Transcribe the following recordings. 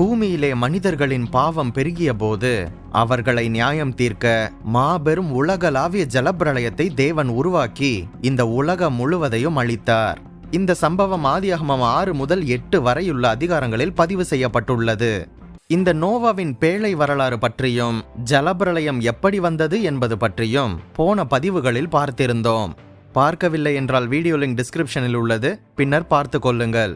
பூமியிலே மனிதர்களின் பாவம் பெருகிய போது அவர்களை நியாயம் தீர்க்க மாபெரும் உலகளாவிய ஜலப்பிரளயத்தை தேவன் உருவாக்கி இந்த உலகம் முழுவதையும் அளித்தார். இந்த சம்பவம் ஆதியாகமம் ஆறு முதல் எட்டு வரையுள்ள அதிகாரங்களில் பதிவு செய்யப்பட்டுள்ளது. இந்த நோவாவின் பேழை வரலாறு பற்றியும் ஜலபிரளயம் எப்படி வந்தது என்பது பற்றியும் போன பதிவுகளில் பார்த்திருந்தோம். பார்க்கவில்லை என்றால் வீடியோ லிங்க் டிஸ்கிரிப்ஷனில் உள்ளது. பின்னர் பார்த்து கொள்ளுங்கள்.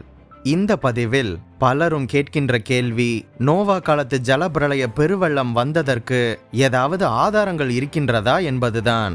இந்த பதிவில் பலரும் கேட்கின்ற கேள்வி நோவா காலத்து ஜலப்பிரளய பெருவெள்ளம் வந்ததற்கு ஏதாவது ஆதாரங்கள் இருக்கின்றதா என்பதுதான்.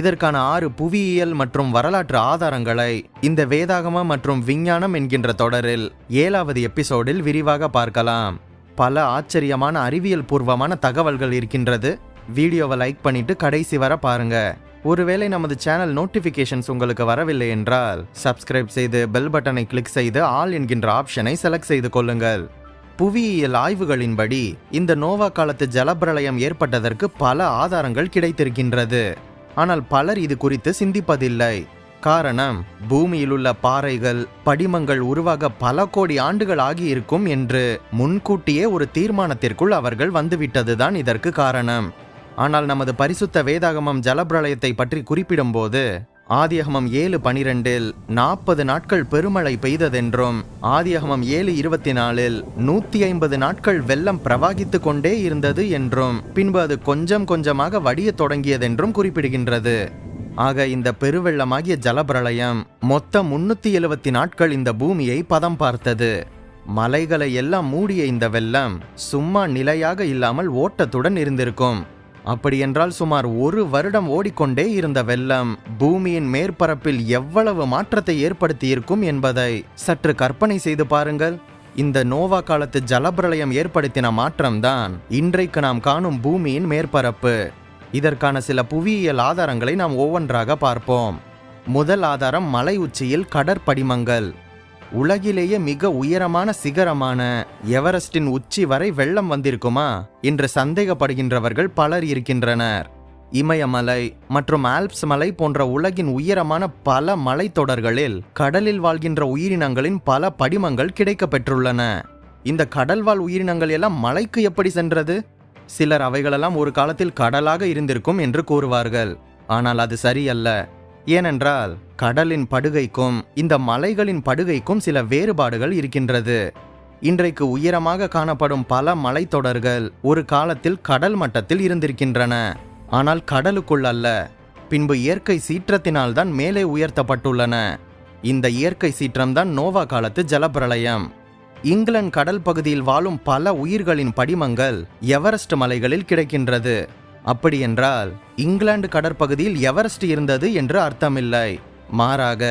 இதற்கான ஆறு புவியியல் மற்றும் வரலாற்று ஆதாரங்களை இந்த வேதாகம மற்றும் விஞ்ஞானம் என்கின்ற தொடரில் ஏழாவது எபிசோடில் விரிவாக பார்க்கலாம். பல ஆச்சரியமான அறிவியல் பூர்வமான தகவல்கள் இருக்கின்றது. வீடியோவை லைக் பண்ணிட்டு கடைசி வர பாருங்கள் ஒருவேளை நமது சேனல் நோட்டிஃபிகேஷன்ஸ் உங்களுக்கு வரவில்லை என்றால் சப்ஸ்கிரைப் செய்து பெல் பட்டனை கிளிக் செய்து ஆல் என்கின்ற ஆப்ஷனை செலக்ட் செய்து கொள்ளுங்கள். புவியியல் ஆய்வுகளின்படி இந்த நோவா காலத்து ஜலப்பிரளயம் ஏற்பட்டதற்கு பல ஆதாரங்கள் கிடைத்திருக்கின்றது. ஆனால் பலர் இது குறித்து சிந்திப்பதில்லை. காரணம் பூமியில் உள்ள பாறைகள் படிமங்கள் உருவாக பல கோடி ஆண்டுகள் ஆகியிருக்கும் என்று முன்கூட்டியே ஒரு தீர்மானத்திற்குள் அவர்கள் வந்துவிட்டதுதான் இதற்கு காரணம். ஆனால் நமது பரிசுத்த வேதாகமம் ஜலப்பிரளயத்தை பற்றி குறிப்பிடும்போது ஆதியகமம் ஏழு பனிரெண்டில் நாற்பது நாட்கள் பெருமழை பெய்ததென்றும் ஆதியகமம் ஏழு இருபத்தி நாலில் நூற்றி ஐம்பது நாட்கள் வெள்ளம் பிரவாகித்து கொண்டே இருந்தது என்றும் பின்பு அது கொஞ்சம் கொஞ்சமாக வடியத் தொடங்கியதென்றும் குறிப்பிடுகின்றது. ஆக இந்த பெருவெள்ளமாகிய ஜலப்பிரளயம் மொத்தம் முன்னூற்றி எழுபத்தி நாட்கள் இந்த பூமியை பதம் பார்த்தது. மலைகளை எல்லாம் மூடிய இந்த வெள்ளம் சும்மா நிலையாக இல்லாமல் ஓட்டத்துடன் இருந்திருக்கும். அப்படியென்றால் சுமார் ஒரு வருடம் ஓடிக்கொண்டே இருந்த வெள்ளம் பூமியின் மேற்பரப்பில் எவ்வளவு மாற்றத்தை ஏற்படுத்தியிருக்கும் என்பதை சற்று கற்பனை செய்து பாருங்கள். இந்த நோவா காலத்து ஜலப்பிரளயம் ஏற்படுத்தின மாற்றம்தான் இன்றைக்கு நாம் காணும் பூமியின் மேற்பரப்பு. இதற்கான சில புவியியல் ஆதாரங்களை நாம் ஒவ்வொன்றாக பார்ப்போம். முதல் ஆதாரம் மலை உச்சியில் கடற்படிமங்கள். உலகிலேயே மிக உயரமான சிகரமான எவரெஸ்டின் உச்சி வரை வெள்ளம் வந்திருக்குமா? என்று சந்தேகப்படுகின்றவர்கள் பலர் இருக்கின்றனர். இமயமலை மற்றும் ஆல்ப்ஸ் மலை போன்ற உலகின் உயரமான பல மலைத்தொடர்களில் கடலில் வாழ்கின்ற உயிரினங்களின் பல படிமங்கள் கிடைக்கப்பெற்றுள்ளன. இந்த கடல்வாழ் உயிரினங்கள் எல்லாம் மலைக்கு எப்படி சென்றது? சிலர் அவைகளெல்லாம் ஒரு காலத்தில் கடலாக இருந்திருக்கும் என்று கூறுவார்கள். ஆனால் அது சரியல்ல. ஏனென்றால் கடலின் படுகைக்கும் இந்த மலைகளின் படுகைக்கும் சில வேறுபாடுகள் இருக்கின்றது. இன்றைக்கு உயரமாக காணப்படும் பல மலைத்தொடர்கள் ஒரு காலத்தில் கடல் மட்டத்தில் இருந்திருக்கின்றன. ஆனால் கடலுக்குள் அல்ல பின்பு இயற்கை சீற்றத்தினால் தான் மேலே உயர்த்தப்பட்டுள்ளன. இந்த இயற்கை சீற்றம்தான் நோவா காலத்து ஜலப்பிரளயம். இங்கிலாந்து கடல் பகுதியில் வாழும் பல உயிர்களின் படிமங்கள் எவரெஸ்ட் மலைகளில் கிடைக்கின்றது. அப்படியென்றால் இங்கிலாந்து கடற்பகுதியில் எவரெஸ்ட் இருந்தது என்று அர்த்தமில்லை. மாறாக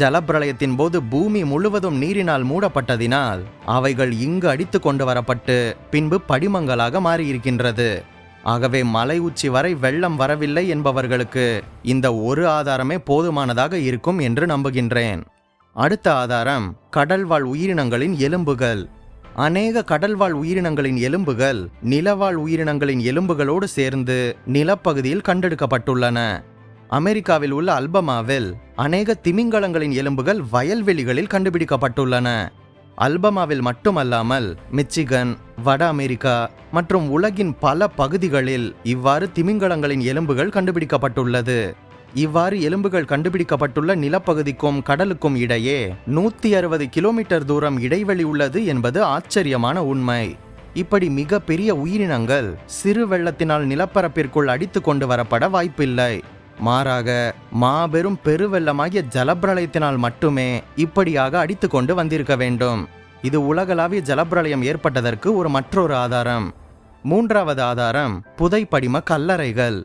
ஜலப்பிரளயத்தின் போது பூமி முழுவதும் நீரினால் மூடப்பட்டதினால் அவைகள் இங்கு அடித்து கொண்டு வரப்பட்டு பின்பு படிமங்களாக மாறியிருக்கின்றது. ஆகவே மலை உச்சி வரை வெள்ளம் வரவில்லை என்பவர்களுக்கு இந்த ஒரு ஆதாரமே போதுமானதாக இருக்கும் என்று நம்புகின்றேன். அடுத்த ஆதாரம் கடல்வாழ் உயிரினங்களின் எலும்புகள். அநேக கடல்வாழ் உயிரினங்களின் எலும்புகள் நிலவாழ் உயிரினங்களின் எலும்புகளோடு சேர்ந்து நிலப்பகுதியில் கண்டெடுக்கப்பட்டுள்ளன. அமெரிக்காவில் உள்ள அல்பமாவில் அநேக திமிங்கலங்களின் எலும்புகள் வயல்வெளிகளில் கண்டுபிடிக்கப்பட்டுள்ளன. அல்பமாவில் மட்டுமல்லாமல் மிச்சிகன் வட அமெரிக்கா மற்றும் உலகின் பல பகுதிகளில் இவ்வாறு திமிங்கலங்களின் எலும்புகள் கண்டுபிடிக்கப்பட்டுள்ளது. இவ்வாறு எலும்புகள் கண்டுபிடிக்கப்பட்டுள்ள நிலப்பகுதிக்கும் கடலுக்கும் இடையே நூத்தி அறுபது கிலோமீட்டர் தூரம் இடைவெளி உள்ளது என்பது ஆச்சரியமான உண்மை. இப்படி மிக பெரிய உயிரினங்கள் சிறு வெள்ளத்தினால் நிலப்பரப்பிற்குள் அடித்து கொண்டு வரப்பட வாய்ப்பில்லை. மாறாக மாபெரும் பெருவெள்ளமாகிய ஜலப்பிரளயத்தினால் மட்டுமே இப்படியாக அடித்து கொண்டு வந்திருக்க வேண்டும். இது உலகளாவிய ஜலப்பிரளயம் ஏற்பட்டதற்கு ஒரு மற்றொரு ஆதாரம். மூன்றாவது ஆதாரம் புதைப்படிம கல்லறைகள்.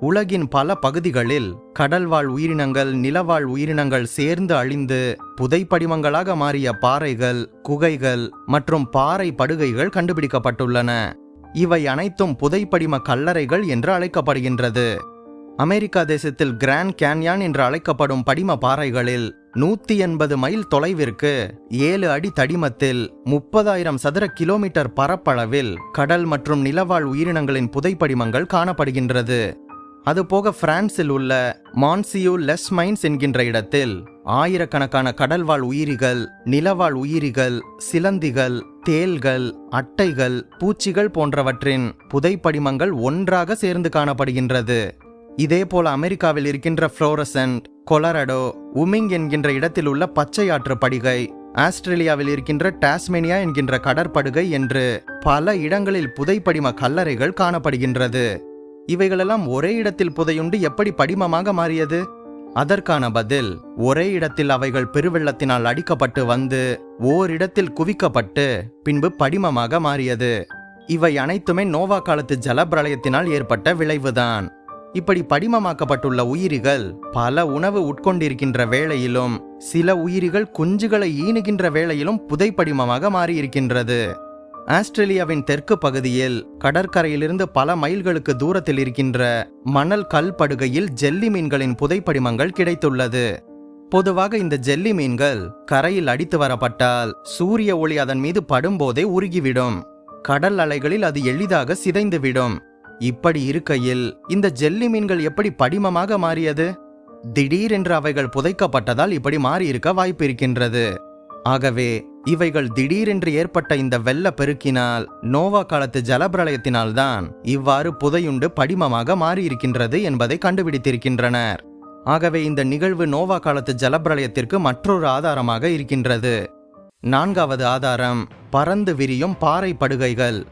உலகின் பல பகுதிகளில் கடல்வாழ் உயிரினங்கள் நிலவாழ் உயிரினங்கள் சேர்ந்து அழிந்து புதைப்படிமங்களாக மாறிய பாறைகள் குகைகள் மற்றும் பாறை படுகைகள் கண்டுபிடிக்கப்பட்டுள்ளன. இவை அனைத்தும் புதைப்படிம கல்லறைகள் என்று அழைக்கப்படுகின்றது. அமெரிக்கா தேசத்தில் கிராண்ட் கேன்யான் என்று அழைக்கப்படும் படிம பாறைகளில் நூத்தி எண்பது மைல் தொலைவிற்கு ஏழு அடி தடிமத்தில் முப்பதாயிரம் சதுர கிலோமீட்டர் பரப்பளவில் கடல் மற்றும் நிலவாழ் உயிரினங்களின் புதைப்படிமங்கள் காணப்படுகின்றது. அதுபோக பிரான்சில் உள்ள மான்சியூ லெஸ் மைன்ஸ் என்கின்ற இடத்தில் ஆயிரக்கணக்கான கடல்வாழ் உயிரிகள் நிலவாழ் உயிரிகள் சிலந்திகள் தேள்கள் அட்டைகள் பூச்சிகள் போன்றவற்றின் புதைப்படிமங்கள் ஒன்றாக சேர்ந்து காணப்படுகின்றது. இதேபோல் அமெரிக்காவில் இருக்கின்ற புளோரசன்ட் கொலரடோ உமிங் என்கின்ற இடத்தில் உள்ள பச்சை ஆற்று படுகை ஆஸ்திரேலியாவில் இருக்கின்ற டாஸ்மேனியா என்கின்ற கடற்படுகை என்று பல இடங்களில் புதைப்படிம கல்லறைகள் காணப்படுகின்றது. இவைகளெல்லாம் ஒரே இடத்தில் புதையுண்டு எப்படி படிமமாக மாறியது? அதற்கான பதில் ஒரே இடத்தில் அவைகள் பெருவெள்ளத்தினால் அடிக்கப்பட்டு வந்து ஓரிடத்தில் குவிக்கப்பட்டு பின்பு படிமமாக மாறியது. இவை அனைத்துமே நோவா காலத்து ஜலப்பிரளயத்தினால் ஏற்பட்ட விளைவுதான். இப்படி படிமமாக்கப்பட்டுள்ள உயிரிகள் பல உணவு உட்கொண்டிருக்கின்ற வேளையிலும் சில உயிரிகள் குஞ்சுகளை ஈனுகின்ற வேளையிலும் புதைப்படிமமாக மாறியிருக்கின்றது. ஆஸ்திரேலியாவின் தெற்கு பகுதியில் கடற்கரையிலிருந்து பல மைல்களுக்கு தூரத்தில் இருக்கின்ற மணல் கல் படுகையில் ஜெல்லி மீன்களின் புதைப்படிமங்கள் கிடைத்துள்ளது. பொதுவாக இந்த ஜெல்லி மீன்கள் கரையில் அடித்து வரப்பட்டால் சூரிய ஒளி அதன் மீது படும்போதே உருகிவிடும். கடல் அலைகளில் அது எளிதாக சிதைந்துவிடும். இப்படி இருக்கையில் இந்த ஜெல்லி மீன்கள் எப்படி படிமமாக மாறியது? திடீரென்று அவைகள் புதைக்கப்பட்டதால் இப்படி மாறியிருக்க வாய்ப்பு இருக்கின்றது. ஆகவே இவைகள் திடீரென்று ஏற்பட்ட இந்த வெள்ள பெருக்கினால் நோவா காலத்து ஜலப்பிரளயத்தினால்தான் இவ்வாறு புதையுண்டு படிமமாக மாறியிருக்கின்றது என்பதை கண்டுபிடித்திருக்கின்றனர். ஆகவே இந்த நிகழ்வு நோவா காலத்து ஜலப்பிரளயத்திற்கு மற்றொரு ஆதாரமாக இருக்கின்றது. நான்காவது ஆதாரம் பறந்து விரியும் பாறை படுகைகள்.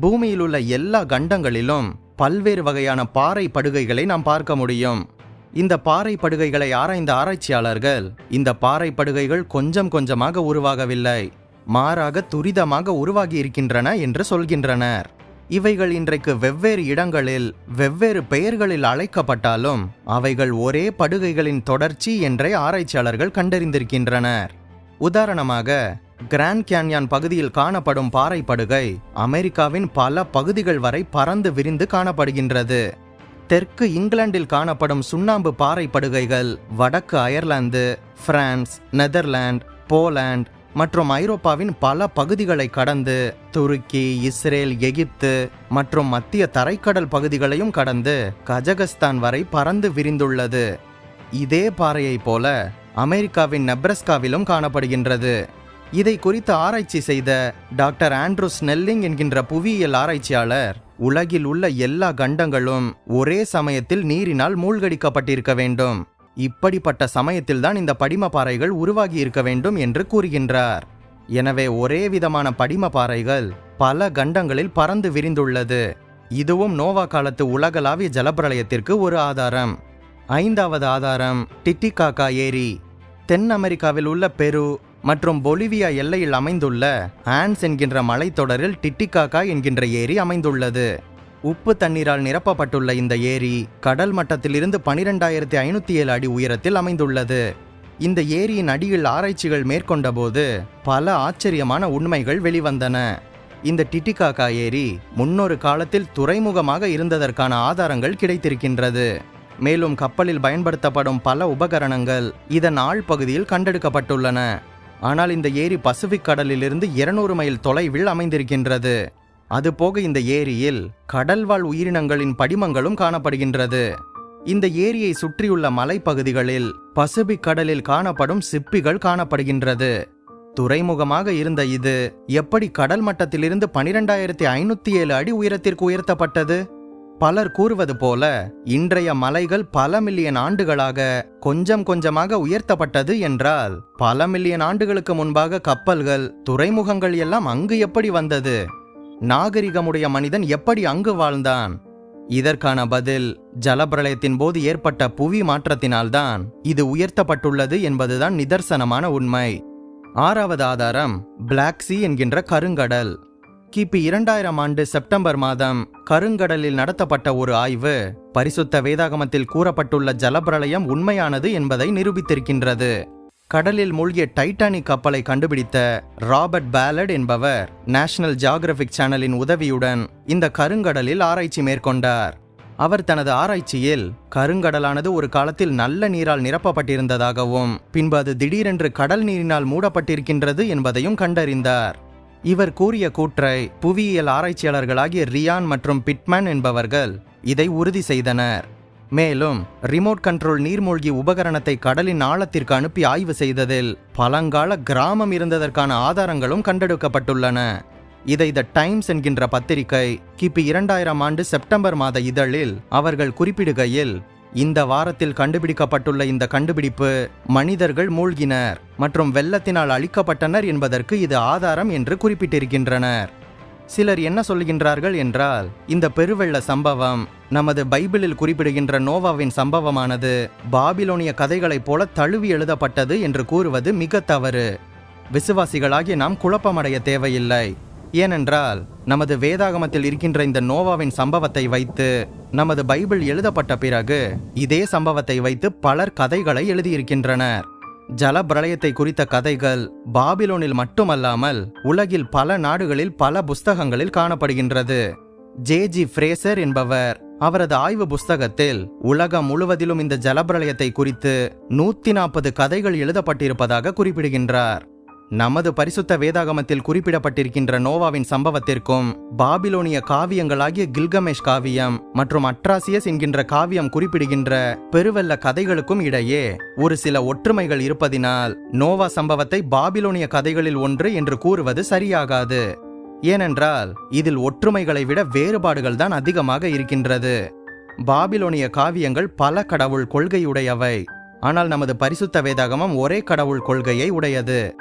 பூமியிலுள்ள எல்லா கண்டங்களிலும் பல்வேறு வகையான பாறை படுகைகளை நாம் பார்க்க முடியும். இந்த பாறை படுகைகளை ஆராய்ந்த ஆராய்ச்சியாளர்கள் இந்த பாறை படுகைகள் கொஞ்சம் கொஞ்சமாக உருவாகவில்லை மாறாக துரிதமாக உருவாகி இருக்கின்றன என்று சொல்கின்றனர். இவைகள் இன்றைக்கு வெவ்வேறு இடங்களில் வெவ்வேறு பெயர்களில் அழைக்கப்பட்டாலும் அவைகள் ஒரே படுகைகளின் தொடர்ச்சி என்றே ஆராய்ச்சியாளர்கள் கண்டறிந்திருக்கின்றனர். உதாரணமாக கிராண்ட் கேன்யான் பகுதியில் காணப்படும் பாறை படுகை அமெரிக்காவின் பல பகுதிகள் வரை பறந்து விரிந்து காணப்படுகின்றது. தெற்கு இங்கிலாந்தில் காணப்படும் சுண்ணாம்பு பாறை படுகைகள் வடக்கு அயர்லாந்து பிரான்ஸ் நெதர்லாந்து போலாந்து மற்றும் ஐரோப்பாவின் பல பகுதிகளை கடந்து துருக்கி இஸ்ரேல் எகிப்து மற்றும் மத்திய தரைக்கடல் பகுதிகளையும் கடந்து கஜகஸ்தான் வரை பறந்து விரிந்துள்ளது. இதே பாறையைப் போல அமெரிக்காவின் நெப்ரஸ்காவிலும் காணப்படுகின்றது. இதை குறித்து ஆராய்ச்சி செய்த டாக்டர் ஆண்ட்ரூ ஸ்னெல்லிங் என்கின்ற புவியியல் ஆராய்ச்சியாளர் உலகில் உள்ள எல்லா கண்டங்களும் ஒரே சமயத்தில் நீரினால் மூழ்கடிக்கப்பட்டிருக்க வேண்டும். இப்படிப்பட்ட சமயத்தில்தான் இந்த படிம பாறைகள் உருவாகி இருக்க வேண்டும் என்று கூறுகின்றார். எனவே ஒரே விதமான படிம பாறைகள் பல கண்டங்களில் பறந்து விரிந்துள்ளது. இதுவும் நோவா காலத்து உலகளாவிய ஜலப்பிரளயத்திற்கு ஒரு ஆதாரம். ஐந்தாவது ஆதாரம் டிட்டிகாக்கா ஏரி. தென் அமெரிக்காவில் உள்ள பெரு மற்றும் பொலிவியா எல்லையில் அமைந்துள்ள ஆன்ஸ் என்கின்ற மலைத்தொடரில் டிட்டிகாக்கா என்கின்ற ஏரி அமைந்துள்ளது. உப்பு தண்ணீரால் நிரப்பப்பட்டுள்ள இந்த ஏரி கடல் மட்டத்திலிருந்து பனிரெண்டாயிரத்தி ஐநூத்தி ஏழு அடி உயரத்தில் அமைந்துள்ளது. இந்த ஏரியின் அடியில் ஆராய்ச்சிகள் மேற்கொண்டபோது பல ஆச்சரியமான உண்மைகள் வெளிவந்தன. இந்த டிட்டிகாக்கா ஏரி முன்னொரு காலத்தில் துறைமுகமாக இருந்ததற்கான ஆதாரங்கள் கிடைத்திருக்கின்றது. மேலும் கப்பலில் பயன்படுத்தப்படும் பல உபகரணங்கள் இதன் ஆழ்பகுதியில் கண்டெடுக்கப்பட்டுள்ளன. ஆனால் இந்த ஏரி பசிபிக் கடலிலிருந்து 200 மைல் தொலைவில் அமைந்திருக்கின்றது. அதுபோக இந்த ஏரியில் கடல்வாழ் உயிரினங்களின் படிமங்களும் காணப்படுகின்றது. இந்த ஏரியை சுற்றியுள்ள மலைப்பகுதிகளில் பசிபிக் கடலில் காணப்படும் சிப்பிகள் காணப்படுகின்றது. துறைமுகமாக இருந்த இது எப்படி கடல் மட்டத்திலிருந்து பனிரெண்டாயிரத்தி ஐநூத்தி ஏழு அடி உயரத்திற்கு உயர்த்தப்பட்டது? பலர் கூறுவது போல இன்றைய மலைகள் பல மில்லியன் ஆண்டுகளாக கொஞ்சம் கொஞ்சமாக உயர்த்தப்பட்டது என்றால் பல மில்லியன் ஆண்டுகளுக்கு முன்பாக கப்பல்கள் துறைமுகங்கள் எல்லாம் அங்கு எப்படி வந்தது? நாகரிகமுடைய மனிதன் எப்படி அங்கு வாழ்ந்தான்? இதற்கான பதில் ஜலப்பிரளயத்தின் போது ஏற்பட்ட புவி மாற்றத்தினால்தான் இது உயர்த்தப்பட்டுள்ளது என்பதுதான் நிதர்சனமான உண்மை. ஆறாவது ஆதாரம் பிளாக் சி என்கின்ற கருங்கடல். கிபி இரண்டாயிரம் ஆண்டு செப்டம்பர் மாதம் கருங்கடலில் நடத்தப்பட்ட ஒரு ஆய்வு. பரிசுத்த வேதாகமத்தில் கூறப்பட்டுள்ள ஜலப்பிரளயம் உண்மையானது என்பதை நிரூபித்திருக்கின்றது. கடலில் மூழ்கிய டைட்டானிக் கப்பலை கண்டுபிடித்த ராபர்ட் பேலட் என்பவர் நேஷனல் ஜியாகிரபிக் சேனலின் உதவியுடன் இந்த கருங்கடலில் ஆராய்ச்சி மேற்கொண்டார். அவர் தனது ஆராய்ச்சியில் கருங்கடலானது ஒரு காலத்தில் நல்ல நீரால் நிரப்பப்பட்டிருந்ததாகவும் பின்பு அது திடீரென்று கடல் நீரினால் மூடப்பட்டிருக்கின்றது என்பதையும் கண்டறிந்தார். இவர் கூறிய கூற்றை புவியியல் ஆராய்ச்சியாளர்களாகிய ரியான் மற்றும் பிட்மேன் என்பவர்கள் இதை உறுதி செய்தனர். மேலும் ரிமோட் கண்ட்ரோல் நீர்மூழ்கி உபகரணத்தை கடலின் ஆழத்திற்கு அனுப்பி ஆய்வு செய்ததில் பழங்கால கிராமம் இருந்ததற்கான ஆதாரங்களும் கண்டெடுக்கப்பட்டுள்ளன. இதை த டைம்ஸ் என்கின்ற பத்திரிகை கிபி இரண்டாயிரம் ஆண்டு செப்டம்பர் மாத இதழில் அவர்கள் குறிப்பிடுகையில் இந்த வாரத்தில் கண்டுபிடிக்கப்பட்டுள்ள இந்த கண்டுபிடிப்பு மனிதர்கள் மூழ்கினர் மற்றும் வெள்ளத்தினால் அழிக்கப்பட்டனர் என்பதற்கு இது ஆதாரம் என்று குறிப்பிட்டிருக்கின்றனர். சிலர் என்ன சொல்கின்றார்கள் என்றால் இந்த பெருவெள்ள சம்பவம் நமது பைபிளில் குறிப்பிடுகின்ற நோவாவின் சம்பவமானது பாபிலோனிய கதைகளைப் போல தழுவி எழுதப்பட்டது என்று கூறுவது மிக தவறு. விசுவாசிகளாகிய நாம் குழப்பமடைய தேவையில்லை. ஏனென்றால் நமது வேதாகமத்தில் இருக்கின்ற இந்த நோவாவின் சம்பவத்தை வைத்து நமது பைபிள் எழுதப்பட்ட பிறகு இதே சம்பவத்தை வைத்து பலர் கதைகளை எழுதியிருக்கின்றனர். ஜல பிரளயத்தை குறித்த கதைகள் பாபிலோனில் மட்டுமல்லாமல் உலகில் பல நாடுகளில் பல புஸ்தகங்களில் காணப்படுகின்றது. ஜே. ஜி. ஃப்ரேசர் என்பவர் அவரது ஆய்வு புஸ்தகத்தில் உலகம் முழுவதிலும் இந்த ஜலப்பிரளயத்தை குறித்து நூத்தி நாற்பது கதைகள் எழுதப்பட்டிருப்பதாக குறிப்பிடுகின்றார். நமது பரிசுத்த வேதாகமத்தில் குறிப்பிடப்பட்டிருக்கின்ற நோவாவின் சம்பவத்திற்கும் பாபிலோனிய காவியங்களாகிய கில்கமேஷ் காவியம் மற்றும் அட்ராசியஸ் என்கின்ற காவியம் குறிப்பிடுகின்ற பெருவெல்ல கதைகளுக்கும் இடையே ஒரு சில ஒற்றுமைகள் இருப்பதினால் நோவா சம்பவத்தை பாபிலோனிய கதைகளில் ஒன்று என்று கூறுவது சரியாகாது. ஏனென்றால் இதில் ஒற்றுமைகளை விட வேறுபாடுகள் தான் அதிகமாக இருக்கின்றது. பாபிலோனிய காவியங்கள் பல கடவுள் கொள்கையுடையவை. ஆனால் நமது பரிசுத்த வேதாகமம் ஒரே கடவுள் கொள்கையை உடையது.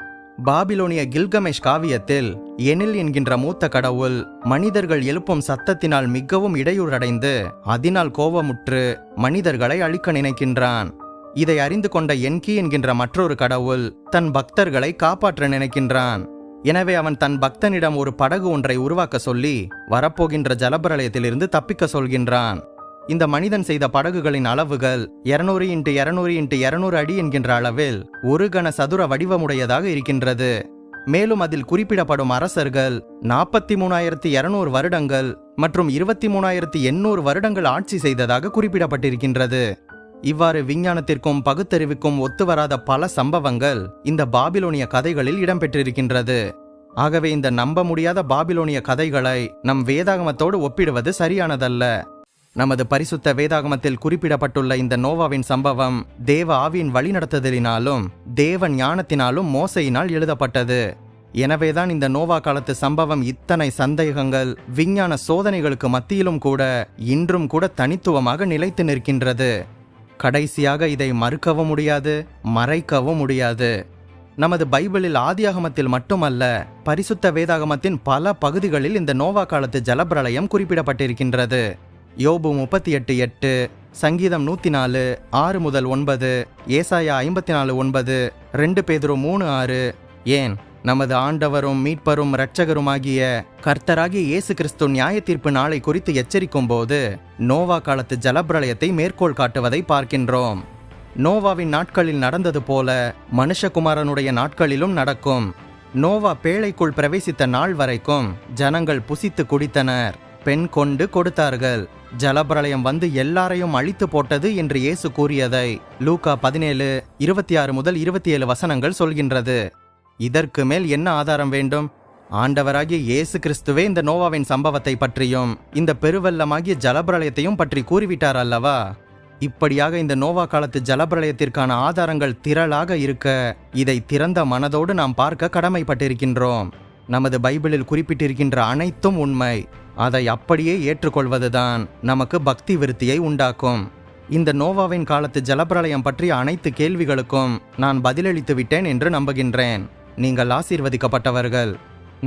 பாபிலோனிய கில்கமேஷ் காவியத்தில் எனில் என்கின்ற மூத்த கடவுள் மனிதர்கள் எழுப்பும் சத்தத்தினால் மிகவும் இடையூறடைந்து அதனால் கோபமுற்று மனிதர்களை அழிக்க நினைக்கின்றான். இதை அறிந்து கொண்ட என்கி என்கின்ற மற்றொரு கடவுள் தன் பக்தர்களை காப்பாற்ற நினைக்கின்றான். எனவே அவன் தன் பக்தனிடம் ஒரு படகு ஒன்றை உருவாக்க சொல்லி வரப்போகின்ற ஜலபிரளயத்திலிருந்து தப்பிக்க சொல்கின்றான். இந்த மனிதன் செய்த படகுகளின் அளவுகள் 200 இன்ட்டு 200 இன்ட்டு 200 அடி என்கின்ற அளவில் ஒரு கன சதுர வடிவமுடையதாக இருக்கின்றது. மேலும் அதில் குறிப்பிடப்படும் அரசர்கள் நாற்பத்தி மூணாயிரத்தி இருநூறு வருடங்கள் மற்றும் இருபத்தி மூணாயிரத்தி எண்ணூறு வருடங்கள் ஆட்சி செய்ததாக குறிப்பிடப்பட்டிருக்கின்றது. இவ்வாறு விஞ்ஞானத்திற்கும் பகுத்தறிவுக்கும் ஒத்துவராத பல சம்பவங்கள் இந்த பாபிலோனிய கதைகளில் இடம்பெற்றிருக்கின்றது. ஆகவே இந்த நம்ப முடியாத பாபிலோனிய கதைகளை நம் வேதாகமத்தோடு ஒப்பிடுவது சரியானதல்ல. நமது பரிசுத்த வேதாகமத்தில் குறிப்பிடப்பட்டுள்ள இந்த நோவாவின் சம்பவம் தேவ ஆவியின் வழிநடத்துதலினாலும் தேவ ஞானத்தினாலும் மோசையினால் எழுதப்பட்டது. எனவேதான் இந்த நோவா காலத்து சம்பவம் இத்தனை சந்தேகங்கள் விஞ்ஞான சோதனைகளுக்கு மத்தியிலும் கூட இன்றும் கூட தனித்துவமாக நிலைத்து நிற்கின்றது. கடைசியாக இதை மறுக்கவும் முடியாது மறைக்கவும் முடியாது. நமது பைபிளில் ஆதியாகமத்தில் மட்டுமல்ல பரிசுத்த வேதாகமத்தின் பல பகுதிகளில் இந்த நோவா காலத்து ஜலப்பிரளயம் குறிப்பிடப்பட்டிருக்கின்றது. யோபு முப்பத்தி எட்டு எட்டு சங்கீதம் நூற்றி நாலு ஆறு முதல் ஒன்பது ஏசாயா ஐம்பத்தி நாலு ஒன்பது ரெண்டு பேதரும் மூணு ஆறு. ஏன்? நமது ஆண்டவரும் மீட்பரும் இரட்சகருமாகிய கர்த்தராகிய இயேசு கிறிஸ்து நியாய தீர்ப்பு நாளை குறித்து எச்சரிக்கும் போது நோவா காலத்து ஜலப்பிரளயத்தை மேற்கோள் காட்டுவதை பார்க்கின்றோம். நோவாவின் நாட்களில் நடந்தது போல மனுஷகுமாரனுடைய நாட்களிலும் நடக்கும். நோவா பேழைக்குள் பிரவேசித்த நாள் வரைக்கும் ஜனங்கள் புசித்து குடித்தனர். பெண் கொண்டு கொடுத்தார்கள். ஜலப்பிரளயம் வந்து எல்லாரையும் அழித்து போட்டது என்று இயேசு கூறியதை லூகா பதினேழு இருபத்தி ஆறு முதல் இருபத்தி ஏழு வசனங்கள் சொல்கின்றது. இதற்கு மேல் என்ன ஆதாரம் வேண்டும்? ஆண்டவராகிய இயேசு கிறிஸ்துவே இந்த நோவாவின் சம்பவத்தை பற்றியும் இந்த பெருவெல்லமாகிய ஜலப்பிரளயத்தையும் பற்றி கூறிவிட்டார் அல்லவா? இப்படியாக இந்த நோவா காலத்து ஜலப்பிரளயத்திற்கான ஆதாரங்கள் திரளாக இருக்க இதை திறந்த மனதோடு நாம் பார்க்க கடமைப்பட்டிருக்கின்றோம். நமது பைபிளில் குறிப்பிட்டிருக்கின்ற அனைத்தும் உண்மை. அதை அப்படியே ஏற்றுக்கொள்வதுதான் நமக்கு பக்தி விருத்தியை உண்டாக்கும். இந்த நோவாவின் காலத்து ஜலப்பிரளயம் பற்றிய அனைத்து கேள்விகளுக்கும் நான் பதிலளித்து விட்டேன் என்று நம்புகின்றேன். நீங்கள் ஆசீர்வதிக்கப்பட்டவர்கள்.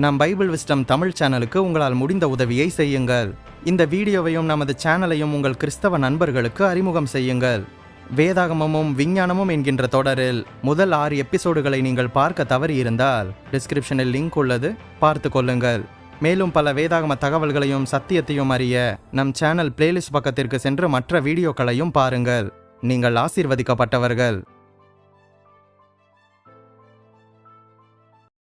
நம் பைபிள் விஸ்டம் தமிழ் சேனலுக்கு உங்களால் முடிந்த உதவியை செய்யுங்கள். இந்த வீடியோவையும் நமது சேனலையும் உங்கள் கிறிஸ்தவ நண்பர்களுக்கு அறிமுகம் செய்யுங்கள். வேதாகமமும் விஞ்ஞானமும் என்கின்ற தொடரில் முதல் ஆறு எபிசோடுகளை நீங்கள் பார்க்க தவறியிருந்தால் டிஸ்கிரிப்ஷனில் லிங்க் உள்ளது. பார்த்து கொள்ளுங்கள். மேலும் பல வேதாகம தகவல்களையும் சத்தியத்தையும் அறிய நம் சேனல் பிளேலிஸ்ட் பக்கத்திற்கு சென்று மற்ற வீடியோக்களையும் பாருங்கள். நீங்கள் ஆசீர்வதிக்கப்பட்டவர்கள்.